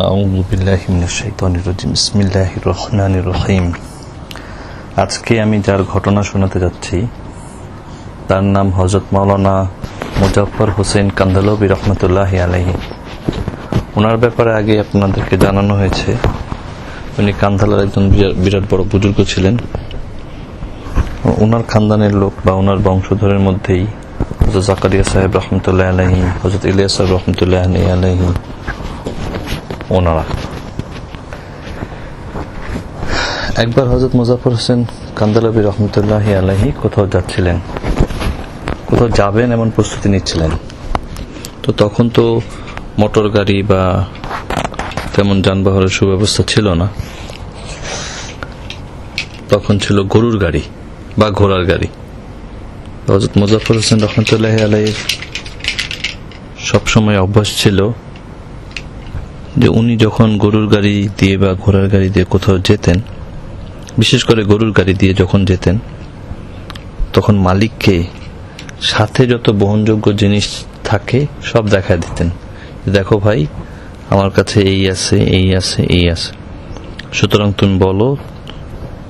আউযু বিল্লাহি মিনাশ শাইতানির রাজিম। রহিম। আজকে আমি যার ঘটনা শোনাতে যাচ্ছি, তার নাম হযরত মাওলানা মুজাফফর হোসেন কান্দালবি রহমতুল্লাহি আলাইহি। ওনার ব্যাপারে আগে আপনাদেরকে জানানো হয়েছে, উনি কান্দালার একজন বিরাট বড় বুজুর্গ ছিলেন। ওনার খানদানের লোক বা ওনার বংশধরের মধ্যেই হজরত জাকারিয়া সাহেব রহমতুল্লাহ আলহী হজরত ইলিয়া সাহেব রহমতুল্লাহ আলহী ওনারা। একবার হজরত মুজাফর হোসেন কান্দালবি রহমতুল্লাহ আলাহি কোথাও যাচ্ছিলেন, কোথাও যাবেন এমন প্রস্তুতি নিচ্ছিলেন, তো তখন তো মোটর গাড়ি বা তেমন যানবাহনের সুব্যবস্থা ছিল না। তখন ছিল গরুর গাড়ি বা ঘোড়ার গাড়ি। হজরত মুজাফর হোসেন রহমতুল্লাহ আলাইয়ের সবসময় অভ্যাস ছিল যে উনি যখন গরুর গাড়ি দিয়ে বা ঘোড়ার গাড়ি দিয়ে কোথাও যেতেন, বিশেষ করে গরুর গাড়ি দিয়ে যখন যেতেন, তখন মালিককে সাথে যত বহনযোগ্য জিনিস থাকে সব দেখা দিতেন। দেখো ভাই, আমার কাছে এই আছে এই আছে এই আছে। সুতরাং তুমি বলো,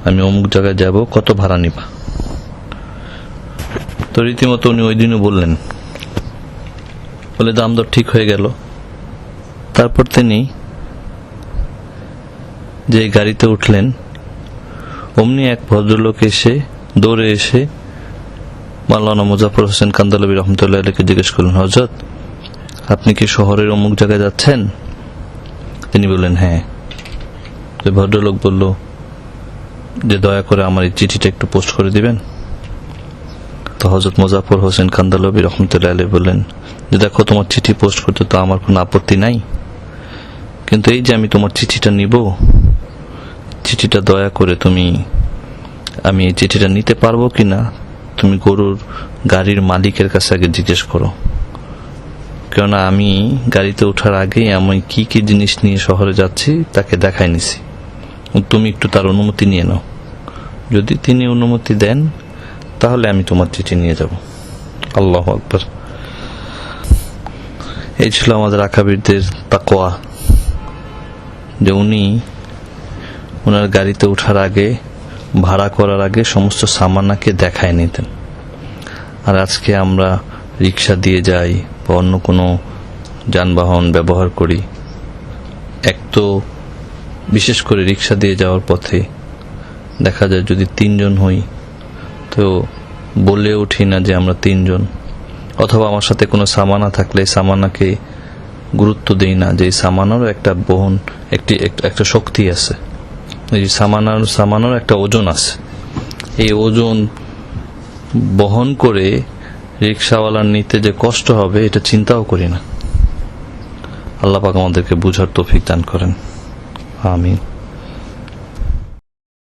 আমি অমুক জায়গায় যাব, কত ভাড়া নিবা? তো রীতিমতো উনি ওই দিনও বললেন। বলে দাম দর ঠিক হয়ে গেল। তারপর তিনি যে গাড়িতে উঠলেন, অমনি এক ভদ্রলোক এসে দৌড়ে এসে মাওলানা মুজাফর হোসেন কান্দালবী রহমতুল্লাহ আলীকে জিজ্ঞেস করলেন হজরত আপনি কি শহরের অমুক জায়গায় যাচ্ছেন? তিনি বললেন হ্যাঁ। ভদ্রলোক বলল, যে দয়া করে আমার এই চিঠিটা একটু পোস্ট করে দিবেন? তো হজরত মুজাফর হোসেন কান্দালবী রহমতুল্লাহ আলী বললেন, যে দেখো, তোমার চিঠি পোস্ট করতে তো আমার কোনো আপত্তি নাই। কিন্তু এই যে আমি তোমার চিঠিটা নিব, চিঠিটা দয়া করে তুমি, আমি এই চিঠিটা নিতে পারব কি না তুমি গরুর গাড়ির মালিকের কাছে আগে জিজ্ঞেস করো। কেননা আমি গাড়িতে ওঠার আগেই আমি কি কি জিনিস নিয়ে শহরে যাচ্ছি তাকে দেখাই নিছি। তুমি একটু তার অনুমতি নিয়ে নাও। যদি তিনি অনুমতি দেন, তাহলে আমি তোমার চিঠি নিয়ে যাব। আল্লাহ আকবর। এই ছিল আমাদের আকাবিরদের তাকোয়া যে উনি ওনার গাড়িতে ওঠার আগে, ভাড়া করার আগে সমস্ত সামানাকে দেখায় নিতেন। আর আজকে আমরা রিক্সা দিয়ে যাই বা অন্য কোনো যানবাহন ব্যবহার করি। এক তো বিশেষ করে রিক্সা দিয়ে যাওয়ার পথে দেখা যায় যদি তিনজন হই, তো বলে উঠি না যে আমরা তিনজন। অথবা আমার সাথে কোনো সামানা থাকলে সামানাকে গুরুত্ব দেই না যে সামানারও একটা বহন, একটি, এক- একটা শক্তি আছে। এই সামানার সামানোর একটা ওজন আছে। এই ওজন বহন করে রিক্সাওয়ালার নিতে যে কষ্ট হবে, এটা চিন্তাও করি না। আল্লাহ পাক আমাদেরকে বুঝার তৌফিক দান করেন। আমিন।